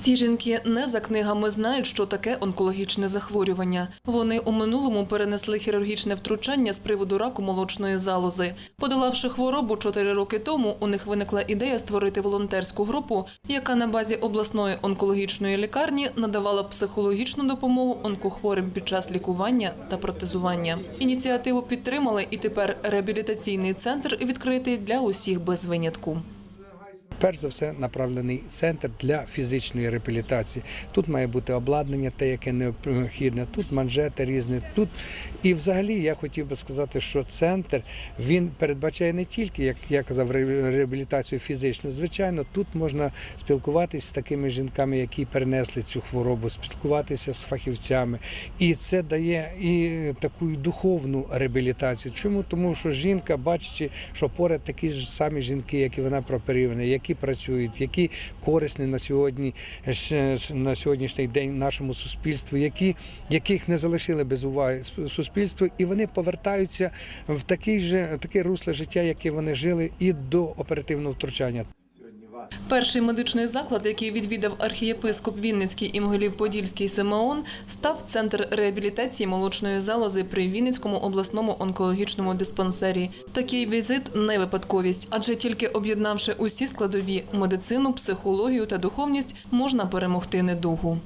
Ці жінки не за книгами знають, що таке онкологічне захворювання. Вони у минулому перенесли хірургічне втручання з приводу раку молочної залози. Подолавши хворобу чотири роки тому, у них виникла ідея створити волонтерську групу, яка на базі обласної онкологічної лікарні надавала психологічну допомогу онкохворим під час лікування та протезування. Ініціативу підтримали, і тепер реабілітаційний центр відкритий для усіх без винятку. Перш за все направлений центр для фізичної реабілітації. Тут має бути обладнання, те, яке необхідне, тут манжети різні. Тут і взагалі я хотів би сказати, що центр він передбачає не тільки, як я казав, реабілітацію фізичну. Звичайно, тут можна спілкуватися з такими жінками, які перенесли цю хворобу, спілкуватися з фахівцями. І це дає і таку духовну реабілітацію. Чому? Тому що жінка, бачачи, що поряд такі ж самі жінки, як і вона прооперована, які працюють, які корисні на сьогодні е, на сьогоднішній день нашому суспільству, які яких не залишили без уваги суспільство, і вони повертаються в такий же таке русле життя, яке вони жили і до оперативного втручання. Перший медичний заклад, який відвідав архієпископ Вінницький і Могилів-Подільський Симеон, став центр реабілітації молочної залози при Вінницькому обласному онкологічному диспансері. Такий візит не випадковість, адже тільки об'єднавши усі складові медицину, психологію та духовність, можна перемогти недугу.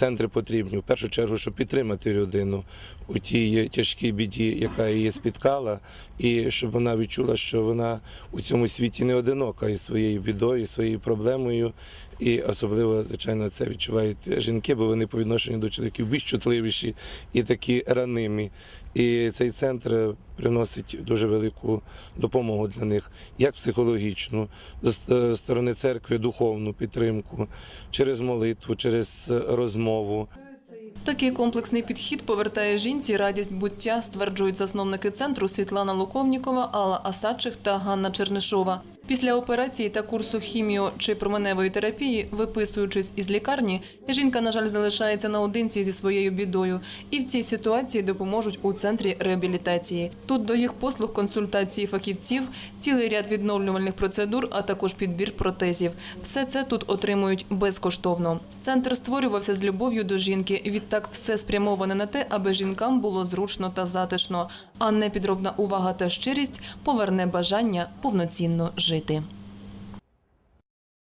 Центри потрібні в першу чергу, щоб підтримати людину у тій тяжкій біді, яка її спіткала, і щоб вона відчула, що вона у цьому світі не одинока із своєю бідою, своєю проблемою. І особливо, звичайно, це відчувають жінки, бо вони по відношенню до чоловіків більш чутливіші і такі ранимі. І цей центр приносить дуже велику допомогу для них, як психологічну, з сторони церкви, духовну підтримку, через молитву, через розмову. Такий комплексний підхід повертає жінці радість буття, стверджують засновники центру Світлана Луковнікова, Алла Асадчих та Ганна Чернишова. Після операції та курсу хіміо чи променевої терапії, виписуючись із лікарні, жінка, на жаль, залишається наодинці зі своєю бідою. І в цій ситуації допоможуть у центрі реабілітації. Тут до їх послуг консультації фахівців, цілий ряд відновлювальних процедур, а також підбір протезів. Все це тут отримують безкоштовно. Центр створювався з любов'ю до жінки. Відтак, все спрямоване на те, аби жінкам було зручно та затишно. А непідробна увага та щирість поверне бажання повноцінно жити.